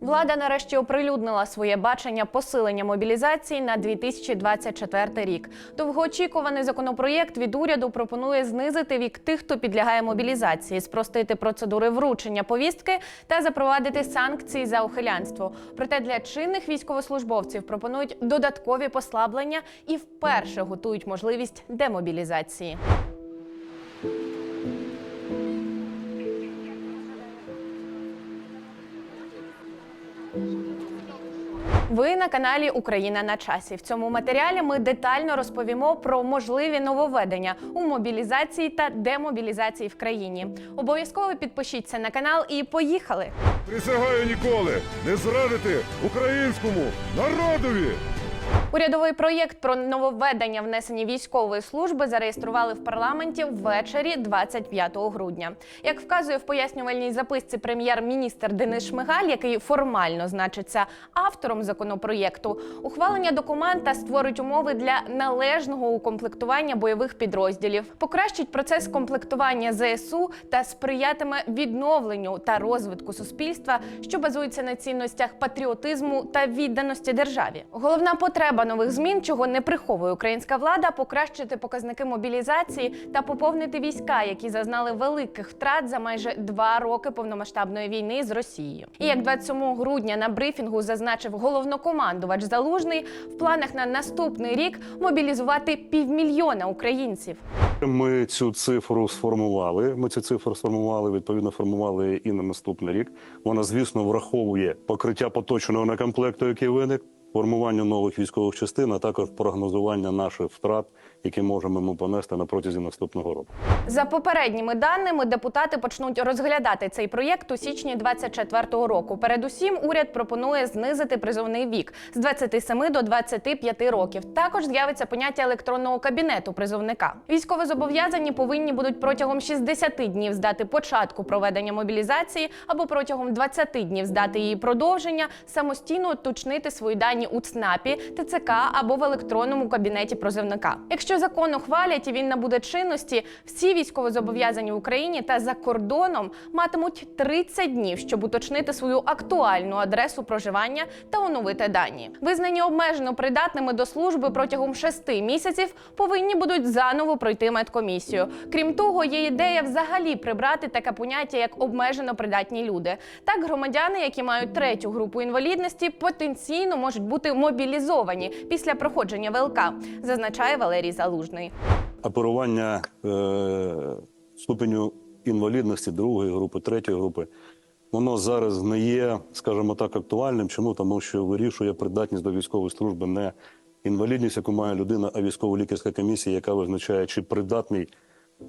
Влада нарешті оприлюднила своє бачення посилення мобілізації на 2024 рік. Довгоочікуваний законопроєкт від уряду пропонує знизити вік тих, хто підлягає мобілізації, спростити процедури вручення повістки та запровадити санкції за ухилянство. Проте для чинних військовослужбовців пропонують додаткові послаблення і вперше готують можливість демобілізації. Ви на каналі Україна на часі. В цьому матеріалі ми детально розповімо про можливі нововведення у мобілізації та демобілізації в країні. Обов'язково підпишіться на канал і поїхали! Присягаю ніколи не зрадити українському народові. Урядовий проєкт про нововведення внесення військової служби зареєстрували в парламенті ввечері 25 грудня. Як вказує в пояснювальній записці прем'єр-міністр Денис Шмигаль, який формально значиться автором законопроєкту, ухвалення документа створить умови для належного укомплектування бойових підрозділів, покращить процес комплектування ЗСУ та сприятиме відновленню та розвитку суспільства, що базується на цінностях патріотизму та відданості державі. Головна потреба нових змін, чого не приховує українська влада, покращити показники мобілізації та поповнити війська, які зазнали великих втрат за майже два роки повномасштабної війни з Росією. І як 27 грудня на брифінгу зазначив головнокомандувач Залужний, в планах на наступний рік мобілізувати півмільйона українців. Ми цю цифру сформували. Ми цю цифру сформували, відповідно, формували і на наступний рік. Вона, звісно, враховує покриття поточного некомплекту, який виник, формування нових військових частин, а також прогнозування наших втрат, які можемо ми понести на протязі наступного року. За попередніми даними, депутати почнуть розглядати цей проєкт у січні 2024 року. Передусім, уряд пропонує знизити призовний вік з 27 до 25 років. Також з'явиться поняття електронного кабінету призовника. Військовозобов'язані повинні будуть протягом 60 днів здати початку проведення мобілізації або протягом 20 днів здати її продовження, самостійно уточнити свої дані у ЦНАПі, ТЦК або в електронному кабінеті призовника. Якщо закон ухвалять і він набуде чинності, всі військовозобов'язані в Україні та за кордоном матимуть 30 днів, щоб уточнити свою актуальну адресу проживання та оновити дані. Визнані обмежено придатними до служби протягом 6 місяців повинні будуть заново пройти медкомісію. Крім того, є ідея взагалі прибрати таке поняття як обмежено придатні люди. Так, громадяни, які мають третю групу інвалідності, потенційно можуть бути мобілізовані після проходження ВЛК, зазначає Валерій Залужний. Оперування е, ступеню інвалідності другої групи, третьої групи, воно зараз не є, скажімо так, актуальним. Чому? Тому що вирішує придатність до військової служби не інвалідність, яку має людина, а військово-лікарська комісія, яка визначає, чи придатний,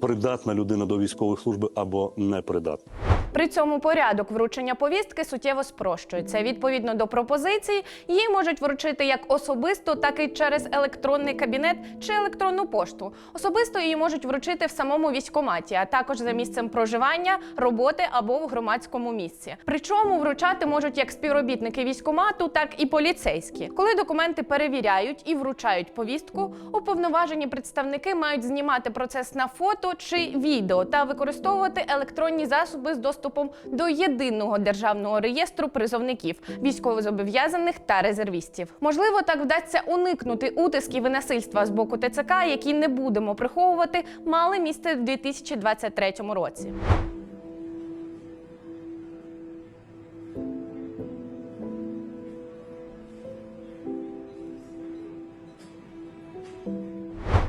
придатна людина до військової служби або непридатна. При цьому порядок вручення повістки суттєво спрощується. Відповідно до пропозицій, її можуть вручити як особисто, так і через електронний кабінет чи електронну пошту. Особисто її можуть вручити в самому військкоматі, а також за місцем проживання, роботи або в громадському місці. Причому вручати можуть як співробітники військкомату, так і поліцейські. Коли документи перевіряють і вручають повістку, уповноважені представники мають знімати процес на фото чи відео та використовувати електронні засоби з доступом до єдиного державного реєстру призовників, військовозобов'язаних та резервістів. Можливо, так вдасться уникнути утисків і насильства з боку ТЦК, які не будемо приховувати, мали місце в 2023 році.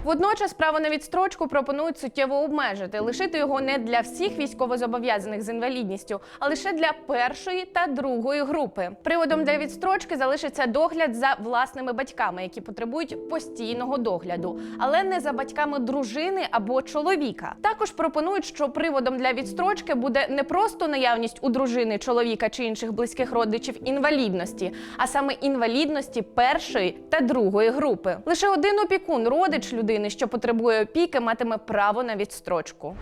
Водночас право на відстрочку пропонують суттєво обмежити, лишити його не для всіх військовозобов'язаних з інвалідністю, а лише для першої та другої групи. Приводом для відстрочки залишиться догляд за власними батьками, які потребують постійного догляду, але не за батьками дружини або чоловіка. Також пропонують, що приводом для відстрочки буде не просто наявність у дружини, чоловіка чи інших близьких родичів інвалідності, а саме інвалідності першої та другої групи. Лише один опікун, родич людини, що потребує опіки, матиме право на відстрочку.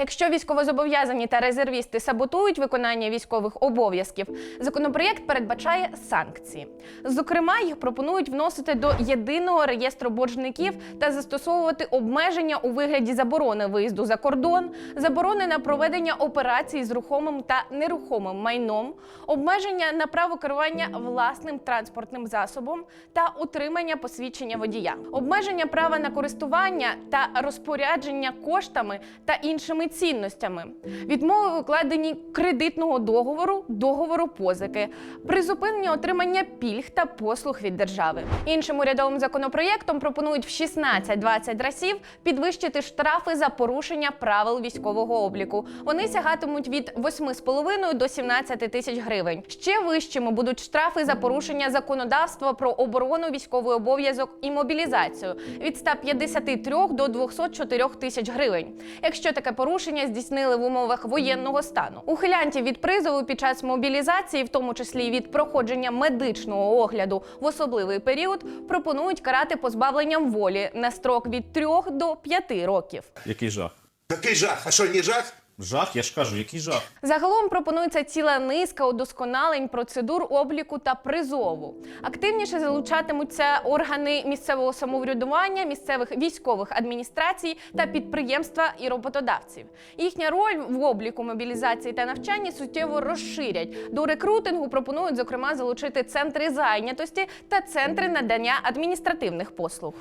Якщо військовозобов'язані та резервісти саботують виконання військових обов'язків, законопроєкт передбачає санкції. Зокрема, їх пропонують вносити до єдиного реєстру боржників та застосовувати обмеження у вигляді заборони виїзду за кордон, заборони на проведення операцій з рухомим та нерухомим майном, обмеження на право керування власним транспортним засобом та утримання посвідчення водія, обмеження права на користування та розпорядження коштами та іншими цінностями, відмови в укладенні кредитного договору, договору позики, призупинення отримання пільг та послуг від держави. Іншим урядовим законопроєктом пропонують в 16-20 разів підвищити штрафи за порушення правил військового обліку. Вони сягатимуть від 8,5 до 17 тисяч гривень. Ще вищими будуть штрафи за порушення законодавства про оборону, військовий обов'язок і мобілізацію від 153 до 204 тисяч гривень. Якщо таке порушення здійснили в умовах воєнного стану, ухилянтів від призову під час мобілізації, в тому числі від проходження медичного огляду в особливий період, пропонують карати позбавленням волі на строк від 3 до 5 років. Який жах? Який жах? А що, не жах? Жах, я ж кажу, який жах. Загалом пропонується ціла низка удосконалень процедур обліку та призову. Активніше залучатимуться органи місцевого самоврядування, місцевих військових адміністрацій та підприємства і роботодавців. Їхня роль в обліку мобілізації та навчанні суттєво розширять. До рекрутингу пропонують зокрема залучити центри зайнятості та центри надання адміністративних послуг.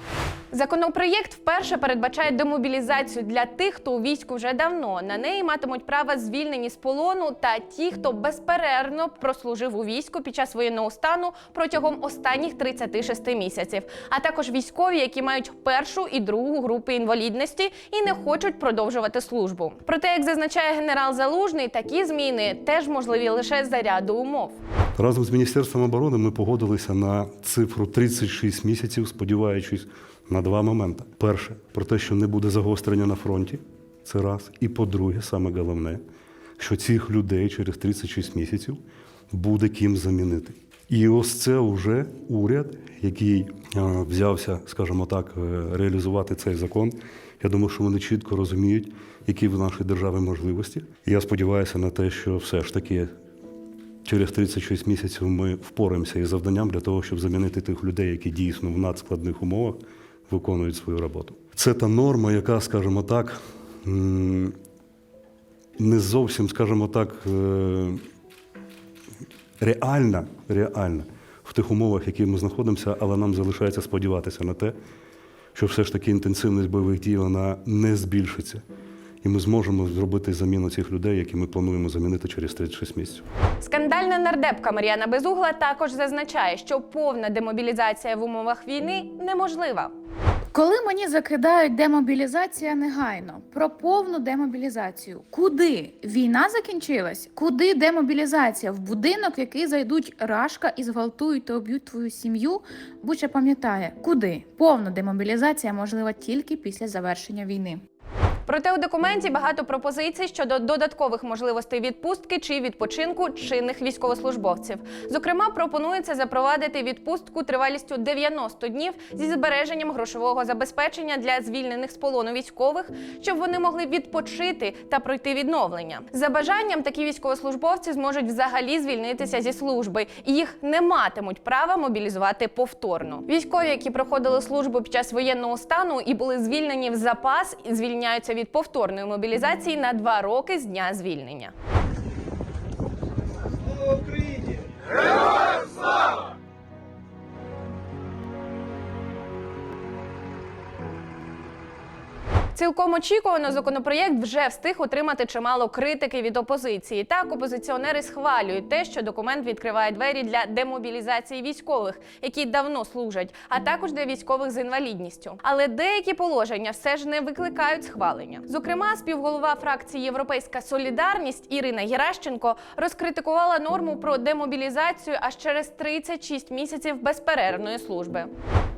Законопроєкт вперше передбачає демобілізацію для тих, хто у війську вже давно. На неї матимуть право звільнені з полону та ті, хто безперервно прослужив у війську під час воєнного стану протягом останніх 36 місяців, а також військові, які мають першу і другу групи інвалідності і не хочуть продовжувати службу. Проте, як зазначає генерал Залужний, такі зміни теж можливі лише за ряду умов. Разом з Міністерством оборони ми погодилися на цифру 36 місяців, сподіваючись на два моменти. Перше, про те, що не буде загострення на фронті. Це раз. І по-друге, саме головне, що цих людей через 36 місяців буде ким замінити. І ось це вже уряд, який е, взявся, скажімо так, е, реалізувати цей закон. Я думаю, що вони чітко розуміють, які в нашій державі можливості. Я сподіваюся на те, що все ж таки Через 36 місяців ми впораємося із завданням для того, щоб замінити тих людей, які дійсно в надскладних умовах виконують свою роботу. Це та норма, яка, скажімо так, не зовсім, скажімо так, реальна, реальна в тих умовах, в яких ми знаходимося, але нам залишається сподіватися на те, що все ж таки інтенсивність бойових дій вона не збільшиться. І ми зможемо зробити заміну цих людей, які ми плануємо замінити через 36 місяців. Скандальна нардепка Мар'яна Безугла також зазначає, що повна демобілізація в умовах війни неможлива. Коли мені закидають демобілізація негайно про повну демобілізацію, куди війна закінчилась? Куди демобілізація? В будинок, в який зайдуть рашка і зґвалтують та об'ють твою сім'ю? Буча пам'ятає, куди повна демобілізація можлива тільки після завершення війни. Проте у документі багато пропозицій щодо додаткових можливостей відпустки чи відпочинку чинних військовослужбовців. Зокрема, пропонується запровадити відпустку тривалістю 90 днів зі збереженням грошового забезпечення для звільнених з полону військових, щоб вони могли відпочити та пройти відновлення. За бажанням такі військовослужбовці зможуть взагалі звільнитися зі служби, і їх не матимуть права мобілізувати повторно. Військові, які проходили службу під час воєнного стану і були звільнені в запас, звільняються від повторної мобілізації на два роки з дня звільнення. Цілком очікувано законопроєкт вже встиг отримати чимало критики від опозиції. Так, опозиціонери схвалюють те, що документ відкриває двері для демобілізації військових, які давно служать, а також для військових з інвалідністю. Але деякі положення все ж не викликають схвалення. Зокрема, співголова фракції Європейська Солідарність Ірина Геращенко розкритикувала норму про демобілізацію аж через 36 місяців безперервної служби.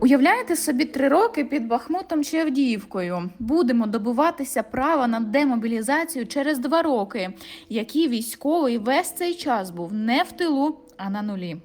Уявляєте собі три роки під Бахмутом чи Авдіївкою. Будемо добуватися права на демобілізацію через два роки, які військовий весь цей час був не в тилу, а на нулі.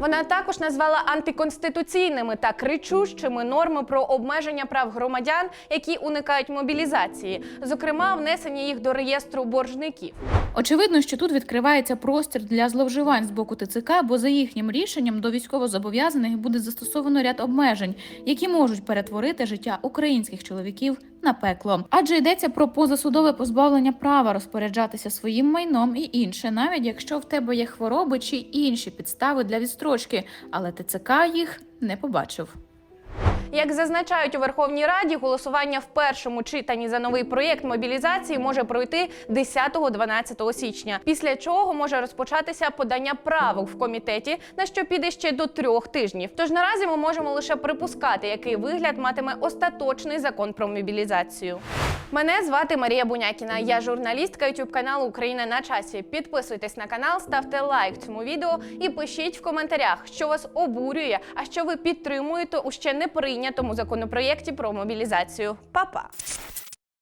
Вона також назвала антиконституційними та кричущими норми про обмеження прав громадян, які уникають мобілізації, зокрема внесення їх до реєстру боржників. Очевидно, що тут відкривається простір для зловживань з боку ТЦК, бо за їхнім рішенням до військовозобов'язаних буде застосовано ряд обмежень, які можуть перетворити життя українських чоловіків на пекло. Адже йдеться про позасудове позбавлення права розпоряджатися своїм майном і інше, навіть якщо в тебе є хвороби чи інші підстави для відстрочки, але ТЦК їх не побачив. Як зазначають у Верховній Раді, голосування в першому читанні за новий проєкт мобілізації може пройти 10-12 січня. Після чого може розпочатися подання правок в комітеті, на що піде ще до трьох тижнів. Тож наразі ми можемо лише припускати, який вигляд матиме остаточний закон про мобілізацію. Мене звати Марія Бунякіна. Я журналістка youtube каналу Україна на часі. Підписуйтесь на канал, ставте лайк цьому відео і пишіть в коментарях, що вас обурює, а що ви підтримуєте у ще не прийнятому законопроєкті про мобілізацію. Па-па!